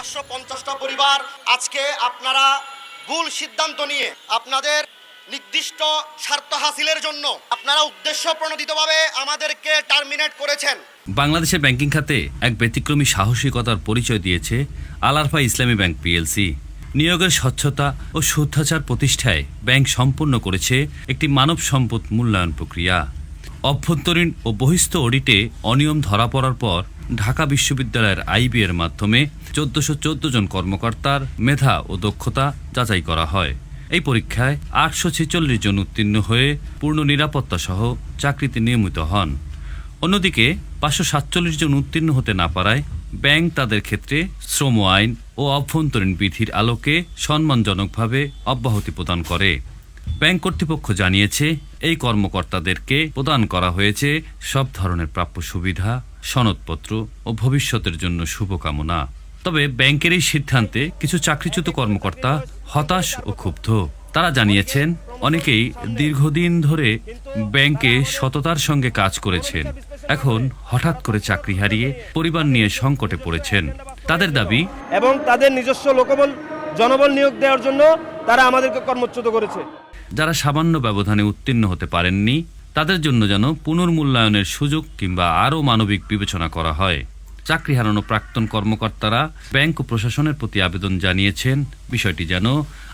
পাঁচশো পঞ্চাশটা পরিবার আজকে আপনারা ভুল সিদ্ধান্ত নিয়ে আপনাদের নির্দিষ্ট স্বার্থ হাসিলের জন্য আপনারা উদ্দেশ্য প্রণোদিতভাবে আমাদেরকে টার্মিনেট করেছেন। বাংলাদেশের ব্যাংকিং খাতে এক ব্যতিক্রমী সাহসিকতার পরিচয় দিয়েছে আলারফা ইসলামী ব্যাংক পিএলসি। নিয়োগের স্বচ্ছতা ও শুদ্ধাচার প্রতিষ্ঠায় ব্যাংক সম্পূর্ণ করেছে একটি মানব সম্পদ মূল্যায়ন প্রক্রিয়া। অভ্যন্তরীণ ও বহিস্থ অডিটে অনিয়ম ধরা পড়ার পর ঢাকা বিশ্ববিদ্যালয়ের আইবি এর মাধ্যমে চোদ্দশো চোদ্দ জন কর্মকর্তার মেধা ও দক্ষতা যাচাই করা হয়। এই পরীক্ষায় আটশো ছেচল্লিশ জন উত্তীর্ণ হয়ে পূর্ণ নিরাপত্তা সহ চাকরিতে নিয়মিত হন। অন্যদিকে পাঁচশো সাতচল্লিশ জন উত্তীর্ণ হতে না পারায় ব্যাংক তাদের ক্ষেত্রে শ্রম আইন ও অভ্যন্তরীণ বিধির আলোকে সম্মানজনকভাবে অব্যাহতি প্রদান করে। ব্যাংক কর্তৃপক্ষ জানিয়েছে, এই কর্মকর্তাদেরকে প্রদান করা হয়েছে সব ধরনের প্রাপ্য সুবিধা, সনদপত্র ও ভবিষ্যতের জন্য শুভকামনা। তবে ব্যাংকের এই সিদ্ধান্তে কিছু চাকরিচ্যুত কর্মকর্তা হতাশ ও ক্ষুব্ধ। তারা জানিয়েছেন, অনেকেই দীর্ঘদিন ধরে ব্যাংকে সততার সঙ্গে কাজ করেছেন। এখন হঠাৎ করে চাকরি হারিয়ে পরিবার নিয়ে সংকটে পড়েছেন। তাদের দাবি, এবং তাদের নিজস্ব লোকবল, জনবল নিয়োগ দেওয়ার জন্য তারা আমাদেরকে কর্মচ্যুত করেছে। যারা সামান্য ব্যবধানে উত্তীর্ণ হতে পারেননি, তাদের জন্য যেন পুনর্মূল্যায়নের সুযোগ কিংবা আরও মানবিক বিবেচনা করা হয়। চাকরি হারানো প্রাক্তন কর্মকর্তারা ব্যাংক ও প্রশাসনের প্রতি আবেদন জানিয়েছেন, বিষয়টি যেন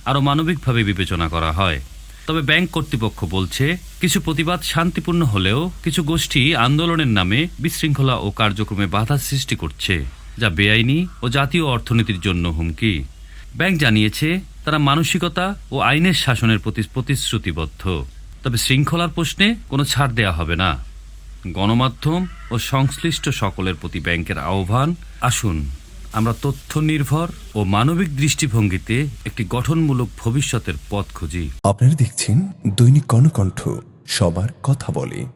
আরও মানবিকভাবে বিবেচনা করা হয়। তবে ব্যাংক কর্তৃপক্ষ বলছে, কিছু প্রতিবাদ শান্তিপূর্ণ হলেও কিছু গোষ্ঠী আন্দোলনের নামে বিশৃঙ্খলা ও কার্যক্রমে বাধা সৃষ্টি করছে, যা বেআইনি ও জাতীয় অর্থনীতির জন্য হুমকি। ব্যাংক জানিয়েছে, তারা মানসিকতা ও আইনের শাসনের প্রতি প্রতিশ্রুতিবদ্ধ। তবে শৃঙ্খলার প্রশ্নে কোনো ছাড় দেয়া হবে না। গণমাধ্যম ও সংশ্লিষ্ট সকলের প্রতি ব্যাংকের আহ্বান, আসুন, আমরা তথ্য নির্ভর ও মানবিক দৃষ্টিভঙ্গিতে একটি গঠনমূলক ভবিষ্যতের পথ খুঁজি। আপনারা দেখছেন দৈনিক কর্ণকণ্ঠ, সবার কথা বলে।